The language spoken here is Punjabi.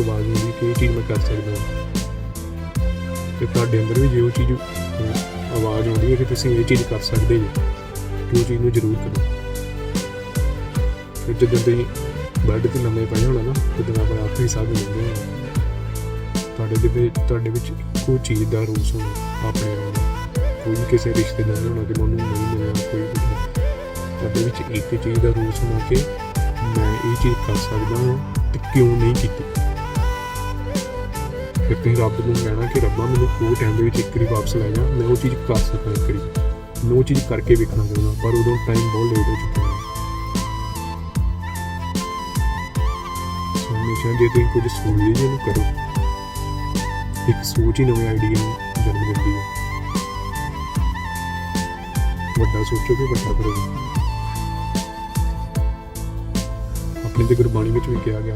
ਇੱਕ ਆਵਾਜ਼ ਆਉਂਦੀ ਕਿ ਇਹ ਚੀਜ਼ ਮੈਂ ਕਰ ਸਕਦਾ ਤੇ ਤੁਹਾਡੇ ਅੰਦਰ ਵੀ ਜੇ ਉਹ ਚੀਜ਼ ਆਵਾਜ਼ ਆਉਂਦੀ ਹੈ ਕਿ ਤੁਸੀਂ ਇਹ ਚੀਜ਼ ਕਰ ਸਕਦੇ ਜੀ। ਉਹ ਚੀਜ਼ ਨੂੰ ਜ਼ਰੂਰ ਕਰੋ। ਫਿਰ ਜਦੋਂ ਤੁਸੀਂ ਬੈੱਡ ਤੇ ਲੰਮੇ ਪਏ ਹੋਣਾ ਨਾ ਜਦੋਂ ਆਪਣਾ ਆਖਰੀ ਸਾਹ ਲੈਂਦੇ ਹੋ, ਤੁਹਾਡੇ ਦੇ ਵਿੱਚ, ਤੁਹਾਡੇ ਵਿੱਚ ਇੱਕੋ ਚੀਜ਼ ਦਾ ਰੂਸ ਹੋਣਾ, ਆਪਣੇ ਆਪ ਕੋਈ ਕਿਸੇ ਰਿਸ਼ਤੇਦਾਰ ਹੋਣਾ ਕਿ ਮੈਨੂੰ ਨਹੀਂ ਮਿਲਿਆ, ਕੋਈ ਤੁਹਾਡੇ ਵਿੱਚ ਇੱਕ ਚੀਜ਼ ਦਾ ਰੂਸ ਹੋਣਾ ਕਿ ਮੈਂ ਇਹ ਚੀਜ਼ ਕਰ ਸਕਦਾ ਹਾਂ ਤੇ ਕਿਉਂ ਨਹੀਂ ਕੀਤੀ? ਫਿਰ ਤੁਸੀਂ ਰੱਬ ਨੂੰ ਕਹਿਣਾ ਕਿ ਰੱਬਾ ਮੈਨੂੰ ਉਹ ਟਾਈਮ ਦੇ ਵਿੱਚ ਇੱਕ ਵਾਰੀ ਵਾਪਸ ਲੈ ਜਾ, ਮੈਂ ਉਹ ਚੀਜ਼ ਕਰ ਸਕਾਂ ਇੱਕ ਵਾਰੀ। ਮੈਂ ਉਹ ਚੀਜ਼ ਕਰਕੇ ਵੇਖਣਾ ਚਾਹੁੰਦਾ, ਪਰ ਉਦੋਂ ਟਾਈਮ ਬਹੁਤ ਲੇਟ ਹੋ ਚੁੱਕਾ ਹੈ। ਹਮੇਸ਼ਾ ਜੇ ਤੁਸੀਂ ਕੁਝ ਸੋਚਦੇ ਜੀ ਉਹਨੂੰ ਕਰੋ। ਇੱਕ ਸੋਚ ਹੀ ਨਵੇਂ ਆਈਡੀਆ ਨੂੰ ਜਨਮ ਦਿੰਦੀ ਹੈ। ਵੱਡਾ ਸੋਚੋ ਸੋਚੋਗੇ, ਵੱਡਾ ਕਰੋ ਆਪਣੇ ਤੇ ਗੁਰਬਾਣੀ ਵਿੱਚ ਵੀ ਕਿਹਾ ਗਿਆ